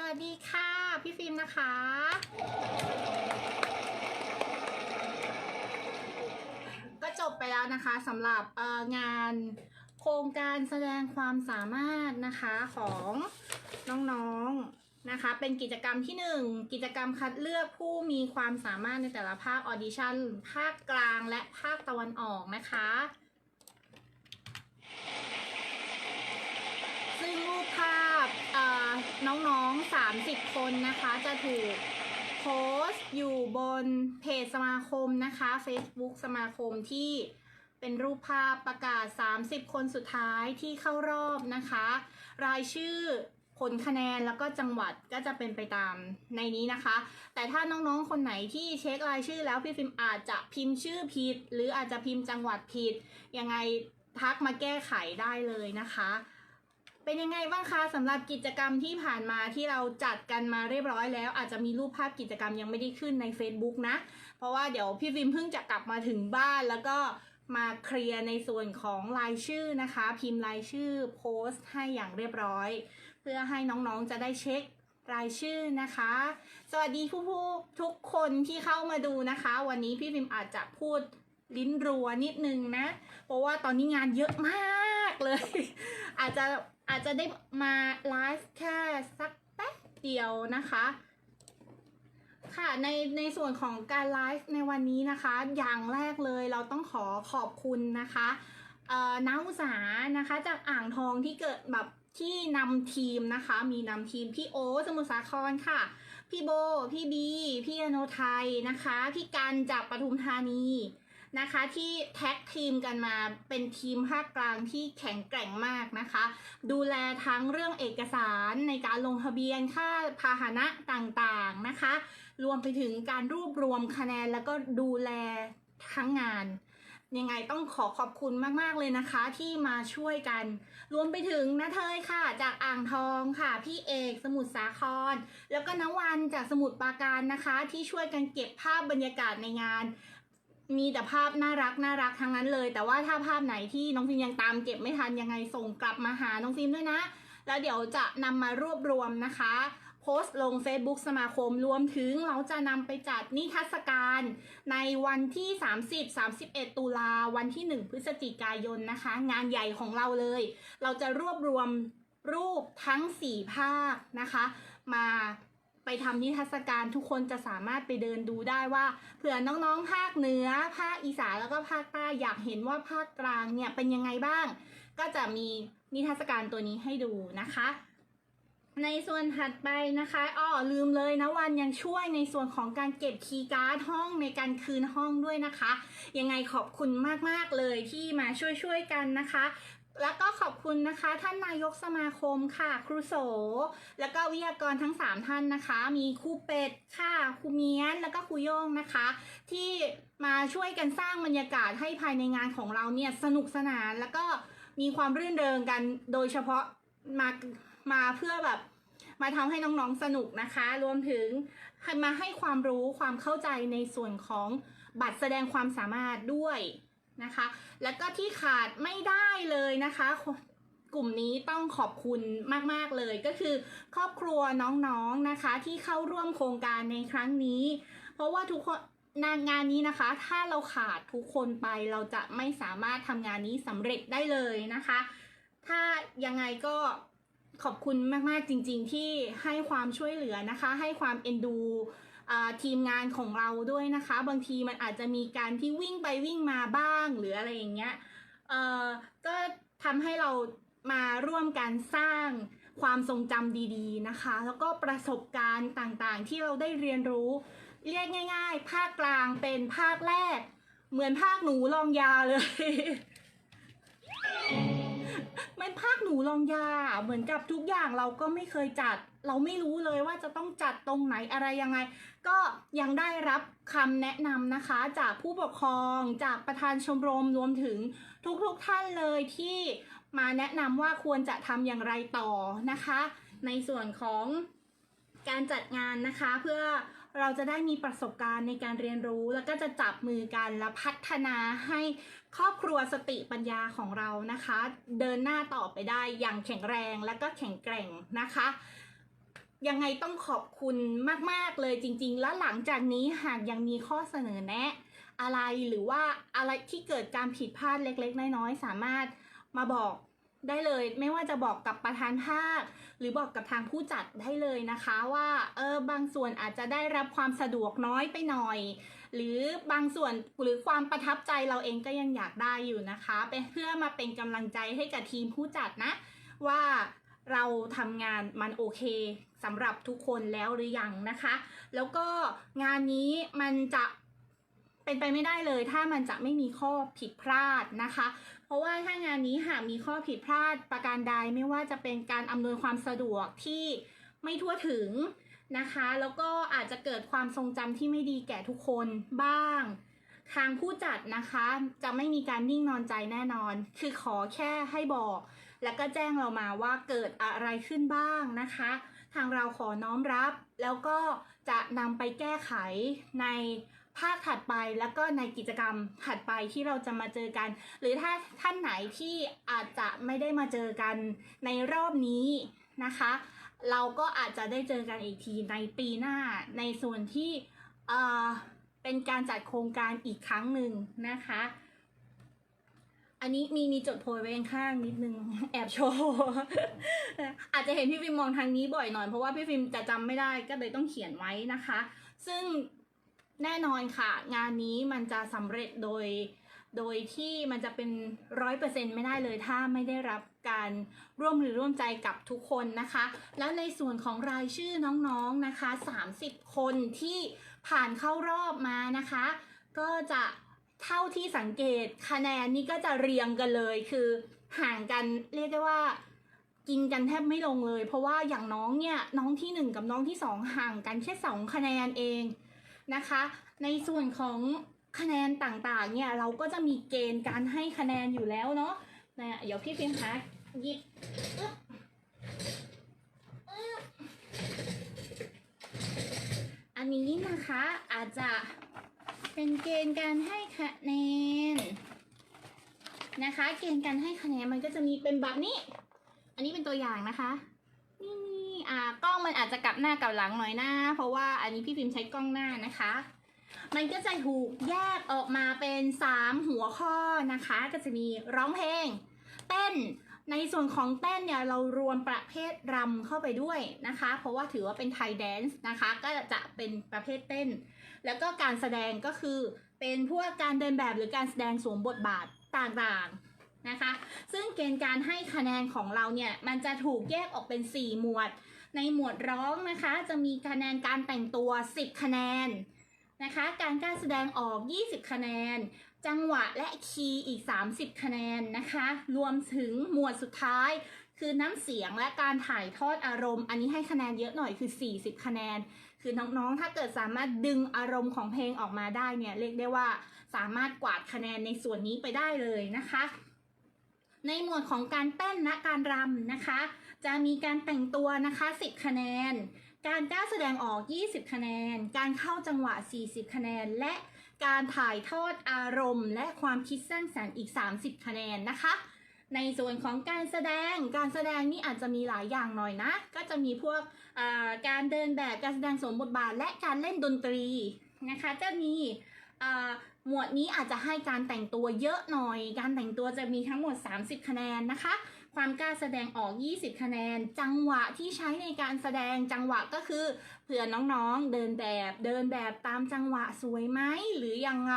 สวัสดีค่ะ พี่ฟิล์มนะคะ ก็จบไปแล้วนะคะสำหรับงานโครงการแสดงความสามารถนะคะของน้องๆนะคะ เป็นกิจกรรมที่หนึ่งกิจกรรมคัดเลือกผู้มีความสามารถในแต่ละภาคออดิชั่น ภาคกลางและภาคตะวันออกนะคะ ซึ่งรูปภาพเอ่อ น้องๆ 30 คนนะคะ จะถูกโพสต์อยู่บนเพจสมาคมนะคะ Facebook สมาคมที่เป็นรูปภาพประกาศ 30 คนสุดท้ายที่เข้ารอบนะคะ รายชื่อผลคะแนนแล้วก็จังหวัดก็จะเป็นไปตามในนี้นะคะ แต่ถ้าน้องๆ คนไหนที่เช็ครายชื่อแล้วพี่ฟิล์มอาจจะพิมพ์ชื่อผิด หรืออาจจะพิมพ์จังหวัดผิด ยังไงทักมาแก้ไขได้เลยนะคะ เป็นยังไงบ้างคะสำหรับกิจกรรมที่ผ่านมาที่เราจัดกันมาเรียบร้อยแล้ว อาจจะมีรูปภาพกิจกรรมยังไม่ได้ขึ้นใน Facebook นะ เพราะว่าเดี๋ยวพี่ฟิล์มเพิ่งจะกลับมาถึงบ้านแล้วก็มาเคลียร์ในส่วนของรายชื่อนะคะ พิมพ์รายชื่อโพสต์ให้อย่างเรียบร้อย เพื่อให้น้องๆจะได้เช็ครายชื่อนะคะ สวัสดีผู้ผู้ทุกคนที่เข้ามาดูนะคะ วันนี้พี่ฟิล์มอาจจะพูดลิ้นรัวนิดนึงนะ เพราะว่าตอนนี้งานเยอะมากเลย อาจจะ อาจจะได้มาไลฟ์แค่สักแป๊บเดียวนะคะ ค่ะในในส่วนของการไลฟ์ในวันนี้นะคะ อย่างแรกเลยเราต้องขอขอบคุณนะคะเอ่อนักอุสานะคะ จากอ่างทองที่เกิดแบบที่นำทีมนะคะ มีนำทีมพี่โอสมุทรสาครค่ะ พี่โบ พี่บี พี่อโนไทยนะคะ พี่กันจากปทุมธานี นะคะที่แท็กทีมกันมาเป็นทีมภาคกลางที่แข็งแกร่งมากนะคะ ดูแลทั้งเรื่องเอกสารในการลงทะเบียนค่าพาหนะต่างๆนะคะ รวมไปถึงการรวบรวมคะแนนแล้วก็ดูแลทั้งงานยังไงต้องขอขอบคุณมาก ๆ เลยนะคะที่มาช่วยกัน รวมไปถึงนะเทยค่ะ จากอ่างทองค่ะ พี่เอกสมุทรสาคร แล้วก็นวันจากสมุทรปราการนะคะ ที่ช่วยกันเก็บภาพบรรยากาศในงาน มีแต่ภาพน่ารักน่ารักทั้งนั้นเลย แต่ว่าถ้าภาพไหนที่น้องฟิล์มยังตามเก็บไม่ทันยังไงส่งกลับมาหาน้องฟิล์มด้วยนะ แล้วเดี๋ยวจะนำมารวบรวมนะคะ โพสต์ลง Facebook สมาคมรวมถึงเราจะนำไปจัดนิทรรศการในวันที่ 30 31 ตุลาวันที่ 1 พฤศจิกายนนะคะ งานใหญ่ของเราเลย เราจะรวบรวมรูปทั้ง 4 ภาคนะคะ มา ไปทำนิทรรศการทุกคนจะสามารถไปเดินดูได้ว่าเผื่อน้องๆ ภาคเหนือ ภาคอีสานแล้วก็ภาคใต้อยากเห็นว่าภาคกลางเนี่ยเป็นยังไงบ้าง ก็จะมีนิทรรศการตัวนี้ให้ดูนะคะ ในส่วนถัดไปนะคะอ้อลืมเลยนะวันยังช่วยในส่วนของการเก็บคีย์การ์ดห้องในการคืนห้องด้วยนะคะ ยังไงขอบคุณมากๆเลยที่มาช่วยๆกันนะคะ แล้วก็ขอบคุณนะคะ ท่านนายกสมาคมค่ะ ครูโส แล้วก็วิทยากรทั้ง 3 ท่านนะคะ มีครูเป็ดค่ะครูเมียน แล้วก็ครูโย่งนะคะ ที่มาช่วยกันสร้างบรรยากาศให้ภายในงานของเราเนี่ยสนุกสนาน แล้วก็มีความรื่นเริงกันโดยเฉพาะมามาเพื่อแบบมาทำให้น้องๆสนุกนะคะ รวมถึงมาให้ความรู้ความเข้าใจในส่วนของบัตรแสดงความสามารถด้วย นะคะ แล้วก็ที่ขาดไม่ได้เลยนะคะ กลุ่มนี้ต้องขอบคุณมาก ๆ เลยก็คือ ครอบครัวน้องๆนะคะที่เข้าร่วมโครงการในครั้งนี้ เพราะว่าทุกคนงานงานนี้นะคะ ถ้าเราขาดทุกคนไปเราจะไม่สามารถทำงานนี้สำเร็จได้เลยนะคะ ถ้ายังไงก็ขอบคุณมาก ๆ จริง ๆ ที่ให้ความช่วยเหลือนะคะ ให้ความเอ็นดู ทีมงานของเราด้วยนะคะ บางทีมันอาจจะมีการที่วิ่งไปวิ่งมาบ้างหรืออะไรอย่างเงี้ยเอ่อก็ทำให้เรามาร่วมกันสร้างความทรงจำดีๆนะคะ แล้วก็ประสบการณ์ต่างๆ ที่เราได้เรียนรู้ เรียกง่าย ๆ ภาคกลางเป็นภาคแรก เหมือนภาคหนูลองยาเลย มันภาคหนูลองยา เหมือนกับทุกอย่างเราก็ไม่เคยจัด เราไม่รู้เลยว่าจะต้องจัดตรงไหนอะไรยังไง ก็ยังได้รับคำแนะนำนะคะ จากผู้ปกครองจากประธานชมรมรวมถึงทุกๆทท่านเลยที่มาแนะนำว่าควรจะทำอย่างไรต่อนะคะ ในส่วนของการจัดงานนะคะ เพื่อเราจะได้มีประสบการณ์ในการเรียนรู้ แล้วก็จะจับมือกันและพัฒนาให้ครอบครัวสติปัญญาของเรานะคะ เดินหน้าต่อไปได้อย่างแข็งแรงและก็แข็งแกร่งนะคะ ยังไงต้องขอบคุณมาก ๆ เลยจริง ๆ แล้วหลังจากนี้หากยังมีข้อเสนอแนะ อะไรหรือว่าอะไรที่เกิดการผิดพลาดเล็ก ๆ น้อย ๆ สามารถมาบอกได้เลย ไม่ว่าจะบอกกับประธานภาค หรือบอกกับทางผู้จัดได้เลยนะคะว่าเออบางส่วนอาจจะได้รับความสะดวกน้อยไปหน่อย หรือบางส่วนหรือความประทับใจเราเองก็ยังอยากได้อยู่นะคะเป็นเพื่อมาเป็นกำลังใจให้กับทีมผู้จัดนะว่า เราทำงานมันโอเคสำหรับทุกคนแล้วหรือยังนะคะ แล้วก็งานนี้มันจะเป็นไปไม่ได้เลย ถ้ามันจะไม่มีข้อผิดพลาดนะคะ เพราะว่าถ้างานนี้หากมีข้อผิดพลาดประการใดไม่ว่าจะเป็นการอำนวยความสะดวกที่ไม่ทั่วถึงนะคะ แล้วก็อาจจะเกิดความทรงจำที่ไม่ดีแก่ทุกคนบ้างทางผู้จัดนะคะจะไม่มีการนิ่งนอนใจแน่นอน คือขอแค่ให้บอก แล้วก็แจ้งเรามาว่าเกิดอะไรขึ้นบ้างนะคะ ทางเราขอน้อมรับ แล้วก็จะนำไปแก้ไขในภาคถัดไปแล้วก็ในกิจกรรมถัดไปที่เราจะมาเจอกัน หรือถ้าท่านไหนที่อาจจะไม่ได้มาเจอกันในรอบนี้นะคะ เราก็อาจจะได้เจอกันอีกทีในปีหน้าในส่วนที่เอ่อเป็นการจัดโครงการอีกครั้งหนึ่งนะคะ อันนี้มีมีจดโพยไว้ข้างนิดนึงแอบโชว์อาจจะเห็นพี่ฟิล์มมองทางนี้บ่อยหน่อยเพราะว่าพี่ฟิล์มจะจำไม่ได้ก็เลยต้องเขียนไว้นะคะ ซึ่งแน่นอนค่ะ งานนี้มันจะสำเร็จโดย โดยที่มันจะเป็นร้อยเปอร์เซ็นไม่ได้เลยถ้าไม่ได้รับการร่วมหรือร่วมใจกับทุกคนนะคะ แล้วในส่วนของรายชื่อน้องๆนะคะ 30 คนที่ผ่านเข้ารอบมานะคะ ก็จะ เท่าที่สังเกตคะแนนนี่ก็จะเรียงกันเลย คือห่างกันเรียกได้ว่า กินกันแทบไม่ลงเลย เพราะว่าอย่างน้องเนี่ยน้องที่หนึ่งกับน้องที่สองห่างกันแค่สองคะแนนเองนะคะ ในส่วนของคะแนนต่างๆเนี่ยเราก็จะมีเกณฑ์การให้คะแนนอยู่แล้วเนาะนะเดี๋ยวพี่ฟิล์มคะหยิบอันนี้นะคะอาจจะ เป็นเกณฑ์การให้คะแนนนะคะ เกณฑ์การให้คะแนนมันก็จะมีเป็นแบบนี้ อันนี้เป็นตัวอย่างนะคะนี่นี่อ่ากล้องมันอาจจะกลับหน้ากลับหลังหน่อยนะเพราะว่าอันนี้พี่ฟิล์มใช้กล้องหน้านะคะ มันก็จะถูกแยกออกมาเป็น 3 หัวข้อนะคะ ก็จะมีร้องเพลง เต้น ในส่วนของเต้นเนี่ยเรารวมประเภทรำเข้าไปด้วยนะคะ เพราะว่าถือว่าเป็นไทยแดนซ์นะคะ ก็จะเป็นประเภทเต้น แล้วก็การแสดงก็คือเป็นพวกการเดินแบบหรือการแสดงสวมบทบาทต่างๆนะคะ ซึ่งเกณฑ์การให้คะแนนของเราเนี่ยมันจะถูกแยกออกเป็น 4 หมวด ในหมวดร้องนะคะ จะมีคะแนนการแต่งตัว 10 คะแนนนะคะ การกล้ารแสดงออก 20 คะแนน จังหวะและคีย์อีก 30 คะแนนนะคะ รวมถึงหมวดสุดท้าย คือน้ำเสียงและการถ่ายทอดอารมณ์ อันนี้ให้คะแนนเยอะหน่อยคือ 40 คะแนน คือน้องๆ ถ้าเกิดสามารถดึงอารมณ์ของเพลงออกมาได้เนี่ยเรียกได้ว่าสามารถกวาดคะแนนในส่วนนี้ไปได้เลยนะคะ ในหมวดของการเต้นและการรำนะคะ จะมีการแต่งตัวนะคะ 10 คะแนน การกล้าแสดงออก 20 คะแนน การเข้าจังหวะ 40 คะแนนและ การถ่ายทอดอารมณ์ และความคิดสร้างสรรค์อีก 30 คะแนนนะคะ ในส่วนของการแสดงการแสดงนี่อาจจะมีหลายอย่างหน่อยนะ ก็จะมีพวกการเดินแบบการแสดงสมบทบาท และการเล่นดนตรีนะคะ จะมีหมวดนี้อาจจะให้การแต่งตัวเยอะหน่อย การแต่งตัวจะมีทั้งหมด 30 คะแนนนะคะ ความกล้าแสดงออก 20 คะแนน จังหวะที่ใช้ในการแสดงจังหวะก็คือเผื่อน้องๆเดินแบบเดินแบบตามจังหวะสวยไหมหรือยังไง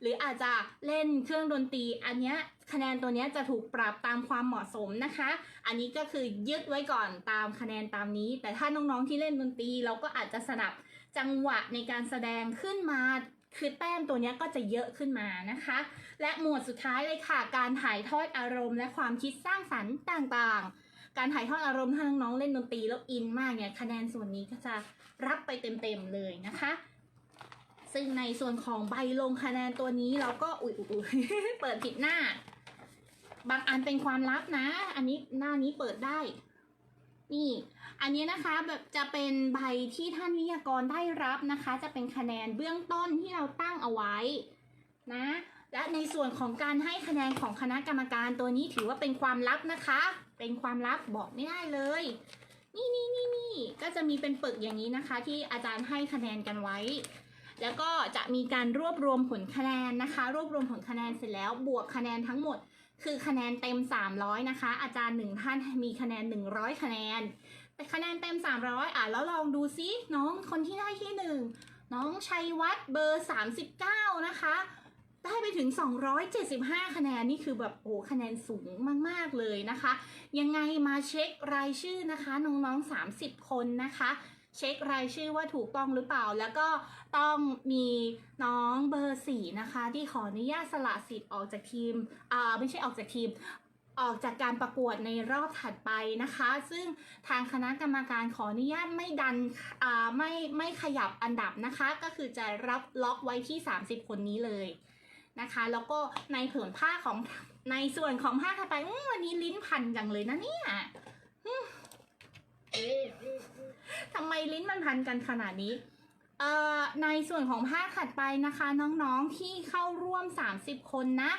หรืออาจจะเล่นเครื่องดนตรีอันเนี้ยคะแนนตัวเนี้ยจะถูกปรับตามความเหมาะสมนะคะ อันนี้ก็คือยึดไว้ก่อนตามคะแนนตามนี้ แต่ถ้าน้องๆที่เล่นดนตรีเราก็อาจจะสนับจังหวะในการแสดงขึ้นมา คือแต้มตัวนี้ก็จะเยอะขึ้นมานะคะ และหมวดสุดท้ายเลยค่ะ การถ่ายทอดอารมณ์และความคิดสร้างสรรค์ต่างๆ การถ่ายทอดอารมณ์ถ้าน้องๆเล่นดนตรีแล้วอินมากเนี่ยคะแนนส่วนนี้ก็จะรับไปเต็มๆเลยนะคะ ซึ่งในส่วนของใบลงคะแนนตัวนี้เราก็อุ๊ยอุ๊ยอุ๊ยเปิดผิดหน้า บางอันเป็นความลับนะ อันนี้หน้านี้เปิดได้ นี่ อันนี้นะคะแบบจะเป็นใบที่ท่านวิทยากรได้รับนะคะ จะเป็นคะแนนเบื้องต้นที่เราตั้งเอาไว้นะและในส่วนของการให้คะแนนของคณะกรรมการตัวนี้ถือว่าเป็นความลับนะคะ เป็นความลับบอกไม่ได้เลย นี่นี่นี่นี่ก็จะมีเป็นปึกอย่างนี้นะคะ ที่อาจารย์ให้คะแนนกันไว้ แล้วก็จะมีการรวบรวมผลคะแนนนะคะ รวบรวมผลคะแนนเสร็จแล้วบวกคะแนนทั้งหมด คือคะแนนเต็ม 300 นะคะ อาจารย์หนึ่งท่านมีคะแนน 100 คะแนน แต่คะแนนเต็ม 300 อะแล้วลองดูซิน้องคนที่ได้ที่หนึ่งน้องชัยวัฒน์เบอร์ 39 นะคะ ได้ไปถึง 275 คะแนนนี่คือแบบโอ้คะแนนสูงมาก ๆ เลยนะคะ ยังไงมาเช็ครายชื่อนะคะน้องๆ 30 คนนะคะ เช็ครายชื่อว่าถูกต้องหรือเปล่า แล้วก็ต้องมีน้องเบอร์สี่นะคะ ที่ขออนุญาตสละสิทธิ์ออกจากทีมอ่าไม่ใช่ออกจากทีมออกจากการประกวดในรอบถัดไปนะคะ ซึ่งทางคณะกรรมการขออนุญาตไม่ดันอ่าไม่ไม่ขยับอันดับนะคะ ก็คือจะรับล็อกไว้ที่ 30 คนนี้เลยนะคะ แล้วก็ในผืนผ้าของในส่วนของผ้าถัดไปวันนี้ลิ้นพันจังเลยนะเนี่ยอืม ทำไมลิ้นมันพันกันขนาดนี้เอ่อในส่วนของภาคถัดไปนะคะน้องๆที่เข้าร่วม 30 คนนะ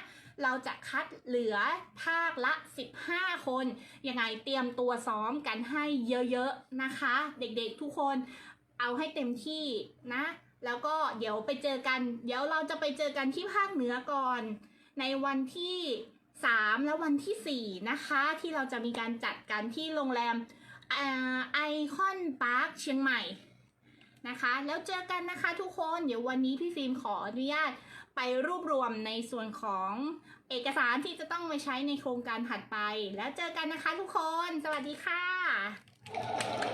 เราจะคัดเหลือภาคละ 15 คน ยังไงเตรียมตัวซ้อมกันให้เยอะๆนะคะ เด็กๆทุกคนเอาให้เต็มที่นะ แล้วก็เดี๋ยวไปเจอกัน เดี๋ยวเราจะไปเจอกันที่ภาคเหนือก่อน ในวันที่ 3 และวันที่ 4 นะคะ ที่เราจะมีการจัดกันที่โรงแรม ไอคอนพาร์คเชียงใหม่นะคะ แล้วเจอกันนะคะทุกคน เดี๋ยววันนี้พี่ฟิล์มขออนุญาตไปรวบรวมในส่วนของเอกสารที่จะต้องไปใช้ในโครงการถัดไป แล้วเจอกันนะคะทุกคน สวัสดีค่ะ